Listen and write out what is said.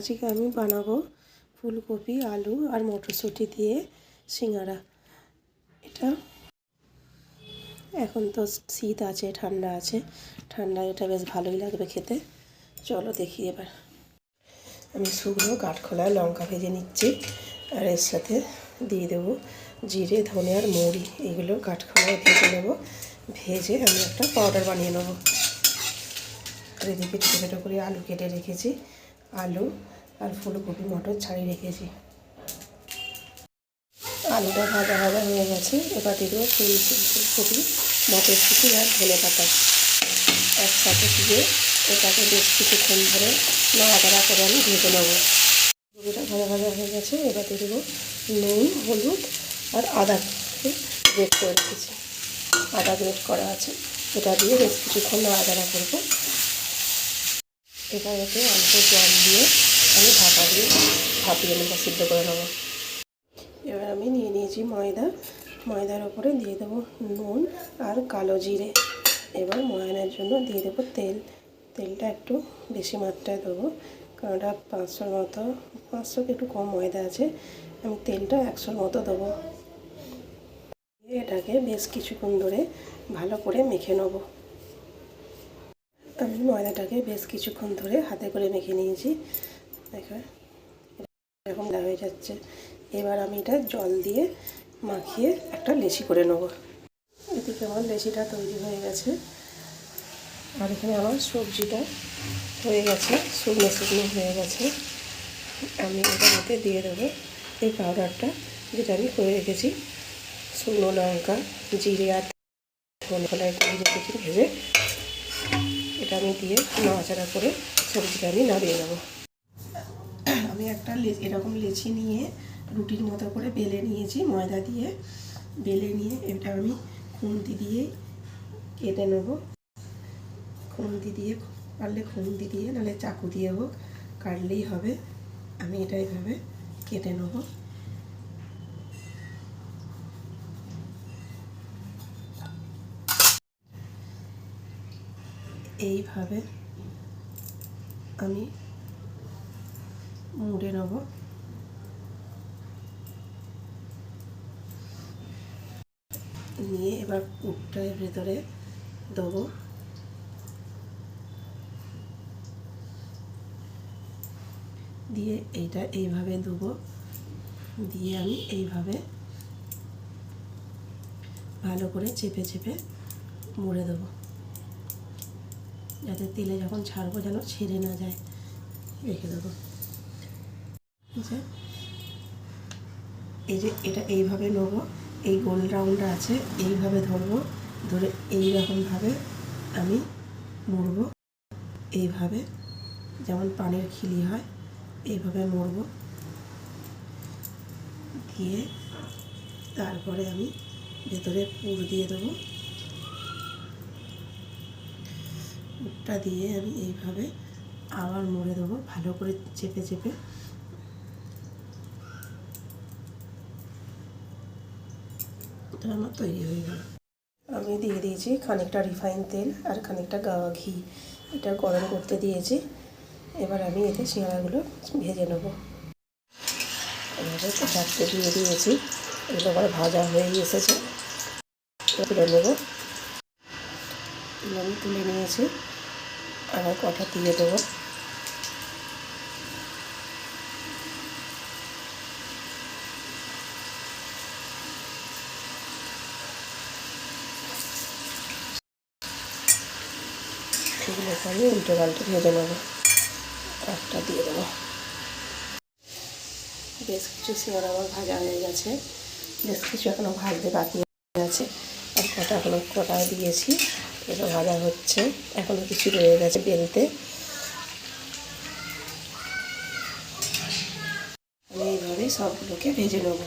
আজকে আমি বানাবো ফুলকপি, আলু আর মটরশুঁটি দিয়ে সিঙ্গারা। এটা এখন তো শীত আছে, ঠান্ডা আছে। ঠান্ডা এটা বেশ ভালোই লাগবে খেতে। চলো দেখি এবার। আমি শুকনো কাঠখোলা লঙ্কা ভেজে নিচ্ছি আর এর সাথে দিয়ে দেবো জিরে, ধনে আর মৌরি। এগুলো কাঠখোলায় ভেজে নেব। ভেজে আমি একটা পাউডার বানিয়ে নেব। আর ছোটো ছোটো করে আলু কেটে রেখেছি। আলু আর ফুলকপি, মটর ছাড়িয়ে রেখেছি। আলুটা ভাজা ভাজা হয়ে গেছে। এবার দেবো ফুল ফুলকপি, মটরশুঁটি আর ধনে পাতা। একসাথে দিয়ে এটাকে বেশ কিছুক্ষণ ধরে নাড়াচাড়া করে আমি ভেজে নেব। ফুলকপিটা ভাজা ভাজা হয়ে গেছে। এবার দিয়ে দেবো নুন, হলুদ আর আদা গ্রেট করে রেখেছি। আদা গ্রেট করা আছে। এটা দিয়ে বেশ কিছুক্ষণ নাড়াচাড়া করব। এবার অল্প জল দিয়ে আমি ঢাকা দিয়ে ভাপিয়ে নেব, সিদ্ধ করে নেব। এবার আমি নিয়ে নিয়েছি ময়দা। ময়দার ওপরে দিয়ে দেবো নুন আর কালো জিরে। এবার ময়নের জন্য দিয়ে দেবো তেল। তেলটা একটু বেশি মাত্রায় দেবো, কারণ ওটা পাঁচশোর মতো পাঁচশোকে একটু কম ময়দা আছে। আমি তেলটা একশোর মতো দেবো। এটাকে বেশ কিছুক্ষণ ধরে ভালো করে মেখে নেব। আমি ময়দাটাকে বেশ কিছুক্ষণ ধরে হাতে করে মেখে নিয়েছি। দেখো, এরকম হয়ে যাচ্ছে। এবার আমি এটা জল দিয়ে মাখিয়ে একটা লেচি করে নেব। এদিকে আমার লেচিটা তৈরি হয়ে গেছে। আর এখানে আমার সবজিটা হয়ে গেছে, শুকনো শুকনো হয়ে গেছে। আমি এটার মধ্যে দিয়ে দেবো। এই পাউডারটা যেটা আমি করে রেখেছি, শুকনো লঙ্কা, জিরে আর করে রেখেছি, ভেজে। এটা আমি দিয়ে নাড়াচাড়া করে সবজিটা আমি নাড়িয়ে নেব। আমি একটা এরকম লেচি নিয়ে রুটির মতো করে বেলে নিয়েছি, ময়দা দিয়ে বেলে নিয়ে এটা আমি খুন্তি দিয়ে কেটে নেব। খুন্তি দিয়ে পারলে খুন্তি দিয়ে, নাহলে চাকু দিয়ে হোক কাটলেই হবে। আমি এটা এইভাবে কেটে নেব। এইভাবে আমি মুড়ে নেব। নিয়ে এবার পুরটা ভেতরে দেবো। দিয়ে এইটা এইভাবে দেবো। দিয়ে আমি এইভাবে ভালো করে চেপে চেপে মুড়ে দেবো। যাতে তেলে যখন ছাড়বো যেন ছেড়ে না যায়। রেখে দেবো। যে, এই যে এটা এইভাবে নেব। এই গোল রাউন্ডটা আছে, এইভাবে ধরবো। ধরে এইরকমভাবে আমি মুড়বো। এইভাবে, যেমন পানের খিলি হয়, এইভাবে মুড়বো। দিয়ে তারপরে আমি ভেতরে পুর দিয়ে দেবো। পুরটা দিয়ে আমি এইভাবে আবার মুড়ে দেবো, ভালো করে চেপে চেপে। আমার তৈরি হয়ে গেল। আমি দিয়ে দিয়েছি খানিকটা রিফাইন তেল আর খানিকটা গাওয়া ঘি। এটা গরম করতে দিয়েছি। এবার আমি এতে সিঙ্গারাগুলো ভেজে নেব। এভাবে দিয়ে দিয়েছি। এগুলো আবার ভাজা হয়ে এসেছে। তুলে নেব। আমি তুলে নিয়েছি। আবার কটা দিয়ে দেবো। আমি উল্টো পাল্টে ভেজে নেব। একটা দিয়ে দেবো। বেশ কিছু শিয়ার আমার ভাজা হয়ে গেছে। বেশ কিছু এখনও ভাজতে বাকি আছে। আর কটা এখনও কটা দিয়েছি। এগুলো ভাজা হচ্ছে। এখনও কিছু রয়ে গেছে বেলতে। আমি এইভাবে সবগুলোকে ভেজে নেব।